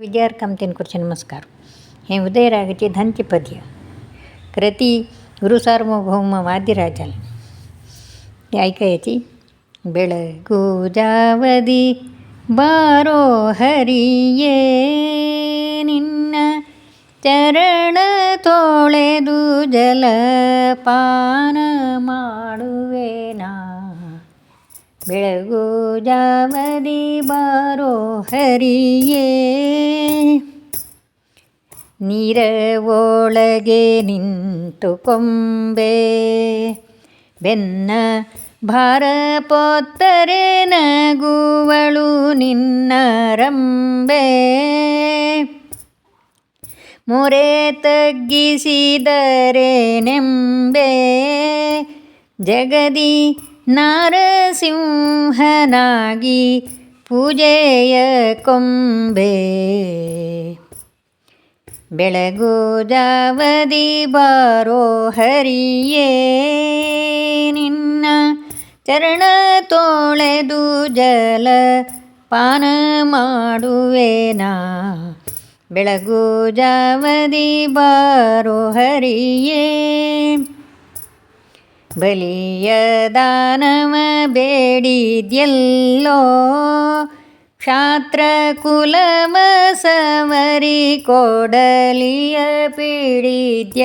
विद्यार्थ्यांतीन कुर्चे नमस्कार हे उदयरागाचे धनचे पद्य कृती गुरुसार्वभौम वाद्यराजाल ते ऐकायची ಬೆಳಗು ಜಾವದಿ ಬಾರೋ ಹರಿಯೇ ನಿನ್ನ ಚರಣ ತೋಳೆದು ಜಲಪಾನ ಮಾಡುವೆನಾ ಬೆಳಗು ಜಾವದಿ ಬಾರೋ ಹರಿಯೇ. ನೀರ ಒಳಗೆ ನಿಂತು ಕೊಂಬೆ. ಬೆನ್ನ ಭಾರ ಪೊತ್ತರೆ ನಗುವಳು ನಿನ್ನ ರಂಬೆ. ಮೊರೆ ತಗ್ಗಿಸಿದರೆ ನೆಂಬೆ ಜಗದಿ ನಾರಸಿಂಹನಾಗಿ ಪೂಜೆಯ ಕೊಂಬೆ. ಬೆಳಗೋದಾವದಿ ಬಾರೋ ಹರಿಯೇ, ನಿನ್ನ ಚರಣ ತೋಳೆದು ಜಲ ಪಾನ ಮಾಡುವೆನಾ ಬೆಳಗು ಜಾವದಿ ಬಾರೋ ಹರಿಯೇ ಬಲಿಯ ದಾನವ ಬೇಡಿದ್ಯಲ್ಲೋ? ಕ್ಷಾತ್ರ ಕುಲವ ಸವರಿ ಕೊಡಲಿಯ ಪೀಡಿದ್ಯಲ್ಲೋ?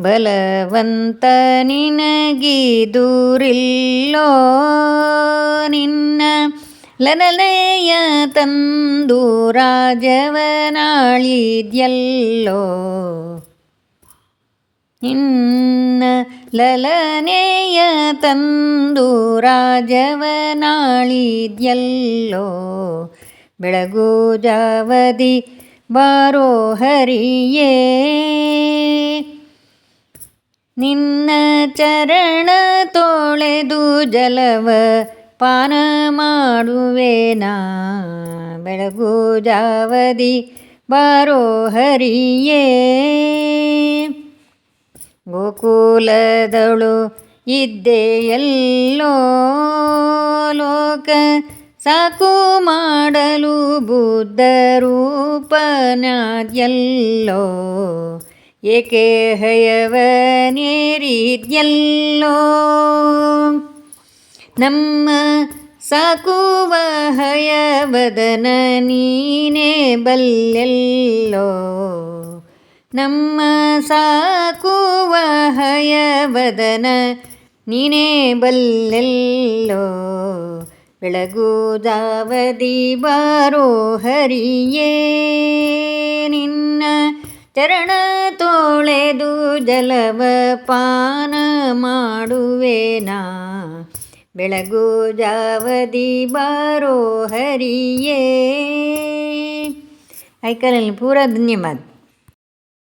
ಬಲವಂತ ನಿನಗಿದೂರಿಲ್ಲೋ? ನಿನ್ನ ಲನಲೆಯ ತಂದು ರಾಜವನಾಳಿದ್ಯಲ್ಲೋ? ನಿನ್ನ ಲಲನೆಯ ತಂದು ರಾಜವನಾಳಿದ್ಯಲ್ಲೋ? ಬೆಳಗೋ ಜಾವದಿ ಬಾರೋ ಹರಿಯೇ? ನಿನ್ನ ಚರಣ ತೋಳೆದು ಜಲವ ಪಾನ ಮಾಡುವೆನಾ ಬೆಳಗೋ ಜಾವದಿ ಬಾರೋ ಹರಿಯೇ? ಗೋಕುಲದಳು ಇದ್ದೆಯಲ್ಲೋ ಲೋಕ. ಸಾಕು ಮಾಡಲು ಬುದ್ಧ ರೂಪನಾದ್ಯಲ್ಲೋ ಏಕೆ ಹಯವನೇರಿದ್ಯಲ್ಲೋ. ನಮ್ಮ ಸಾಕುವ ಹಯವದನ ನೀನೇ ಬಲ್ಲೆಲ್ಲೋ. ನಮ್ಮ ಸಾಕುವ ಹಯ ಹಯವದನ ನೀನೇ ಬಲ್ಲೆಲ್ಲೋ? ಬೆಳಗುದಾವದಿ ಬಾರೋ ಹರಿಯೇ? ನಿನ್ನ ಚರಣ ತೋಳೆದು ಜಲವ ಪಾನ ಮಾಡುವೆನಾ ಬೆಳಗು ಜಾವದಿ ಬಾರೋ ಹರಿಯೇ? ಐಕಲಲ್ಲಿ ಪೂರ ಧನ್ಯವಾದ.